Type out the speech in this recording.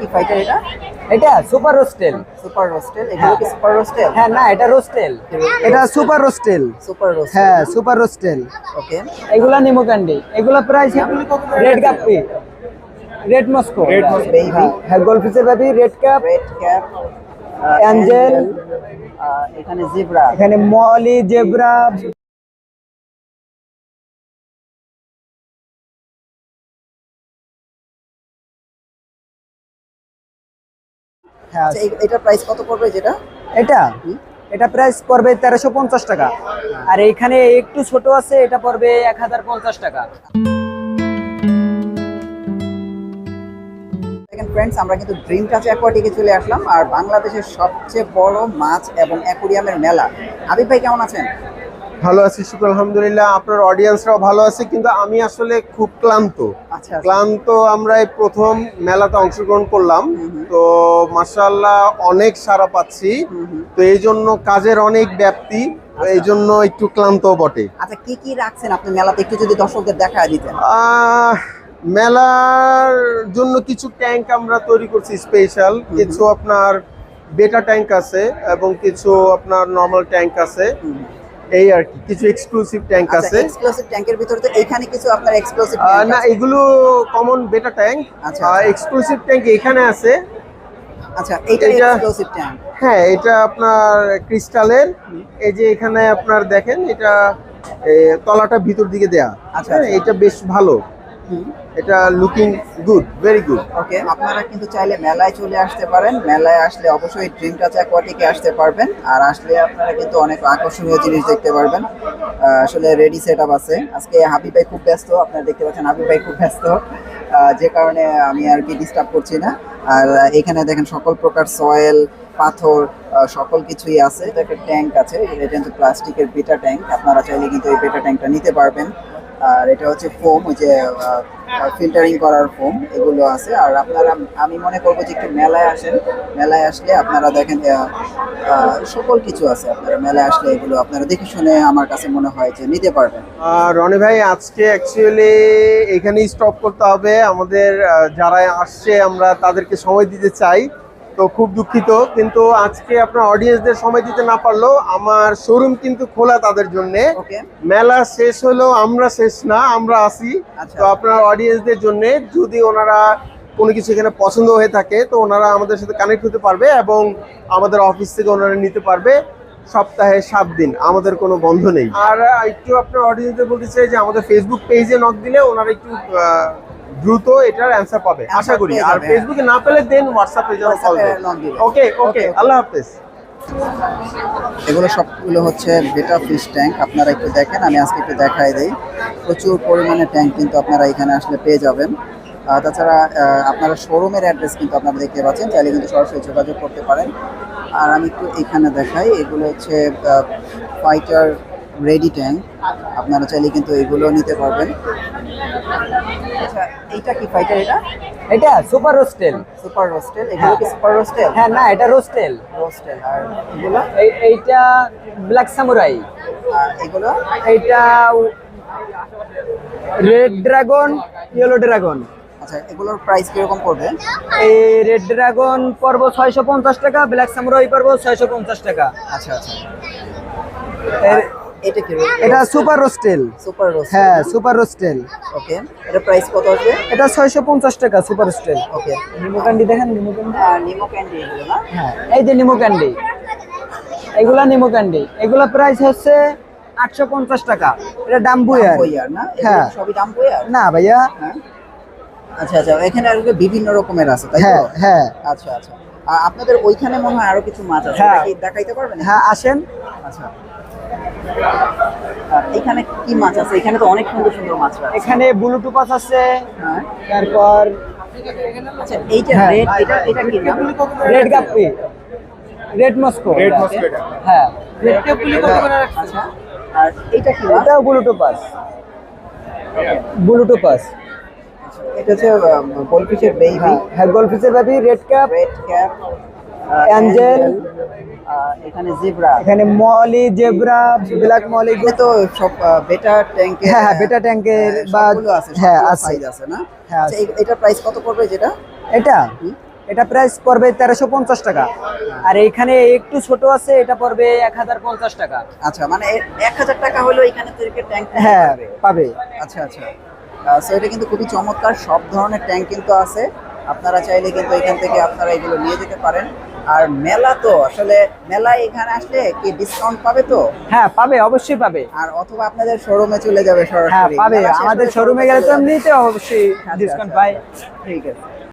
কি ফাইটার এটা? এটা সুপার রোস্টেল সুপার রোস্টেল এগুলো কি সুপার রোস্টেল হ্যাঁ না এটা রোস্টেল এটা সুপার রোস্টেল সুপার রোস্টেল হ্যাঁ সুপার রোস্টেল ওকে এগুলা নিমো ক্যান্ডি এগুলা price red guppy red Moscow Moscow, baby. হ্যাঁ গোলফিশের baby red cap red cap Angel. এখানে জিব্রা এখানে মলি জেব্রা হ্যাঁ আচ্ছা এটার প্রাইস কত পড়বে যেটা? এটা? এটা প্রাইস পড়বে তেরোশো পঞ্চাশ টাকা। আর এইখানে একটু ছোট আছে এটা পড়বে এক হাজার পঞ্চাশ টাকা। ফ্রেন্ডস আমরা কিন্তু ড্রিম টাচ অ্যাকোয়াটিকে চলে আসলাম আর বাংলাদেশের সবচেয়ে বড় মাছ এবং অ্যাকোরিয়ামের মেলা। হাবিব ভাই কেমন আছেন? ভালো আছি শুক্র আলহামদুলিল্লাহ। আপনার অডিয়েন্সরাও ভালো আছে কিন্তু আমি আসলে খুব ক্লান্ত। আচ্ছা ক্লান্ত আমরা এই প্রথম মেলাতে অংশগ্রহণ করলাম। তো মাসাল্লাহ অনেক সারা পাচ্ছি। তো এই জন্য কাজের অনেক ব্যাপ্তি এই জন্য একটু ক্লান্ত বটে। আচ্ছা কি কি রাখছেন আপনি মেলাতে? একটু যদি দর্শকদের দেখা দিতেন। মেলার জন্য কিছু ট্যাঙ্ক আমরা তৈরি করছি স্পেশাল কিছু আপনার বেটা ট্যাঙ্ক আছে এবং কিছু আপনার নর্মাল ট্যাঙ্ক আছে। এই আর কি কিছু এক্সক্লুসিভ ট্যাঙ্ক আচ্ছা আছে। এক্সক্লুসিভ ট্যাঙ্কের ভিতরে তো এখানে কিছু আপনার এক্সক্লুসিভ না এগুলো কমন বেটা ট্যাঙ্ক আচ্ছা, এক্সক্লুসিভ ট্যাঙ্ক এখানে আছে। আচ্ছা এটা- এক্সক্লুসিভ ট্যাঙ্ক হ্যাঁ এটা আপনার ক্রিস্টালের এই যে এখানে আপনার দেখেন এটা তলাটা ভিতর দিকে দেয়া। আচ্ছা, হ্যাঁ, আচ্ছা। এটা বেশ ভালো। এটা looking good very good okay আপনারা কিন্তু চাইলে মেলায় চলে আসতে পারেন। মেলায় আসলে অবশ্যই ড্রিম টাচ অ্যাকোয়াটিকে আসতে পারবেন। আর আসলে আপনারা কিন্তু অনেক আকর্ষণীয় জিনিস দেখতে পারবেন। আসলে রেডি সেট আপ আছে। আজকে হাবিব ভাই খুব ব্যস্ত, আপনারা দেখতে পাচ্ছেন হাবিব ভাই খুব ব্যস্ত। যে কারণে আমি আর কি ডিস্টার্ব করছি না। আর এখানে দেখেন সকল প্রকার সয়েল পাথর সকল কিছুই আছে। এটা একটা ট্যাঙ্ক আছে, এটা কিন্তু প্লাস্টিকের বেটা ট্যাঙ্ক আপনারা চাইলে কিন্তু এই বেটা ট্যাঙ্কটা নিতে পারবেন। আর এটা হচ্ছে ফোম, ওই যে ফিল্টারিং করার ফোম, এগুলো আছে। আর আপনারা, আমি মনে করব যে একটু মেলায় আসেন। মেলায় আসলে আপনারা দেখেন সকল কিছু আছে আপনারা মেলায় আসলে এগুলো আপনারা দেখে শুনে আমার কাছে মনে হয় যে নিতে পারবেন। রনি ভাই, আজকে অ্যাকচুয়ালি এখানেই স্টপ করতে হবে। আমাদের যারা আসছে, আমরা তাদেরকে সময় দিতে চাই। তো খুব দুঃখিত কিন্তু আজকে আপনার অডিয়েন্সদের সময় দিতে না পারলেও আমার শোরুম কিন্তু খোলা তাদের জন্য। মেলা শেষ হলেও আমরা শেষ না আমরা আসি। আচ্ছা। তো আপনার অডিয়েন্সদের জন্য যদি ওনারা কোনো কিছু এখানে পছন্দ হয়ে থাকে তো ওনারা আমাদের সাথে কানেক্ট হতে পারবে এবং আমাদের অফিস থেকে ওনারা নিতে পারবে সপ্তাহে সাত দিন আমাদের কোনো বন্ধ নেই। আর একটু আপনার অডিয়েন্সদের বলতে চাই যে আমাদের ফেসবুক পেজে নক দিলে ওনারা একটু দ্রুত এটার অ্যান্সার পাবে। আশা করি। আর ফেসবুকে না পেলে দেন হোয়াটসঅ্যাপে যেন কল। ওকে ওকে. আল্লাহ হাফেজ। এগুলো সবগুলো হচ্ছে বেটা ফিশ ট্যাঙ্ক আপনারা একটু দেখেন আমি আজকে একটু দেখাই দিই। প্রচুর পরিমাণে ট্যাঙ্ক কিন্তু আপনারা এখানে আসলে পেয়ে যাবেন। তাছাড়া আপনারা শোরুমের অ্যাড্রেস কিন্তু আপনারা দেখতে পাচ্ছেন। চাইলে কিন্তু সরাসরি যোগাযোগ করতে পারেন। আর আমি একটু এখানে দেখাই এগুলো হচ্ছে ফাইটার রেডি ট্যাঙ্ক আপনারা চাইলে কিন্তু এগুলো নিতে পারবেন। আচ্ছা এইটা কি ফাইটার এটা? এটা সুপার রোস্টেল সুপার রোস্টেল এগুলো কি সুপার রোস্টেল হ্যাঁ না এটা রোস্টেল রোস্টেল আর এগুলো? এইটা ব্ল্যাক সামুরাই আর এগুলো? এইটা রেড ড্রাগন ইয়েলো ড্রাগন আচ্ছা এগুলোর প্রাইস কীরকম পড়বে? এই রেড ড্রাগন পর্ব ছয়শো পঞ্চাশ টাকা ব্ল্যাক সামুরাই পর্ব ছয়শো পঞ্চাশ টাকা। আচ্ছা আচ্ছা। এটা কি এটা সুপার রোস্টেল সুপার রোস্ট হ্যাঁ সুপার রোস্টেল ওকে এটা প্রাইস কত আসবে? এটা ছয়শো পঞ্চাশ টাকা সুপার রোস্টেল ওকে নিমো ক্যান্ডি দেখেন নিমো ক্যান্ডি আর নিমো ক্যান্ডি এগুলো না? হ্যাঁ এই যে নিমো ক্যান্ডি এগুলা নিমো ক্যান্ডি এগুলা প্রাইস হচ্ছে আটশো পঞ্চাশ টাকা। এটা ডাম্বুয়ার না? হ্যাঁ। সবই দাম বইয়ার না ভাইয়া। হ্যাঁ। আচ্ছা আচ্ছা এখানে আর বিভিন্ন রকমের আছে তাই হ্যাঁ হ্যাঁ। আচ্ছা আচ্ছা। আপনাদের ওইখানে মনে হয় আরও কিছু মাছ আছে হ্যাঁ। দেখাইতে পারবেন? হ্যাঁ আসেন। আচ্ছা। এখানে কি মাছ আছে? এখানে তো অনেক সুন্দর সুন্দর মাছ আছে এখানে ব্লুটুপাস আছে হ্যাঁ। তারপর আচ্ছা এইটা হ্যাঁ। রেড এটা এটা কি নাম? Red guppy red. Moscow. Red হ্যাঁ। রেড আচ্ছা আর এইটা কি এটাও ব্লুটুপাস ব্লুটুপাস এটা হচ্ছে গোলফিশের বেবি হ্যাঁ গোলফিশের baby red cap red cap Angel. এখানে জিব্রা এখানে মলি জেব্রা ব্ল্যাক মলি তো সব বেটা ট্যাঙ্কে হ্যাঁ, হ্যাঁ, beta tank বা- আছে হ্যাঁ, হ্যাঁ আছে। না? হ্যাঁ, আচ্ছা, এটার প্রাইস কত পড়বে যেটা? এটা? এটা প্রাইস পড়বে তেরোশো পঞ্চাশ টাকা। আর এইখানে একটু ছোট আছে এটা পড়বে এক হাজার পঞ্চাশ টাকা। আচ্ছা মানে এক হাজার টাকা হলো এখানে থেকে ট্যাঙ্ক হ্যাঁ পাবে। আচ্ছা আচ্ছা। সো এটা কিন্তু খুবই চমৎকার সব ধরনের ট্যাঙ্ক কিন্তু আছে। আপনারা চাইলে কিন্তু এখান থেকে আপনারা এগুলো নিয়ে যেতে পারেন। আর মেলা তো আসলে মেলা এখানে আসলে কি ডিসকাউন্ট পাবে তো? হ্যাঁ পাবে অবশ্যই পাবে। আর অথবা আপনাদের শোরুমে চলে যাবে সরাসরি হ্যাঁ সরাসরি। পাবে। আমাদের শোরুমে গেলে তো। এমনিতে অবশ্যই আচ্ছা, ডিসকাউন্ট পায়। পাই ঠিক আছে।